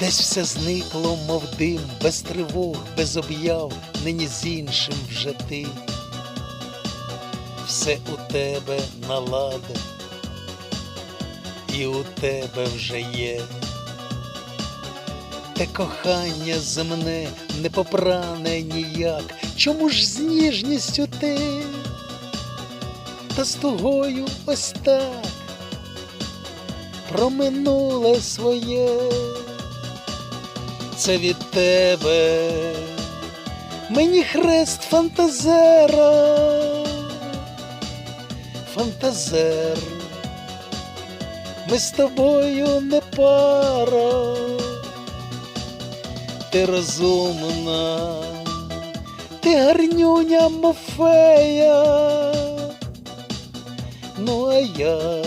Десь все зникло, мов дим, без тривог, без об'яв, нині з іншим вже ти. Все у тебе налада, і у тебе вже є. Те кохання земне не попране ніяк, чому ж з ніжністю ти? Та з тугою ось так про минуле своє. Це від тебе. Мені хрест фантазера, фантазер, ми з тобою не пара, ти розумна, ти гарнюня мов фея, ну а я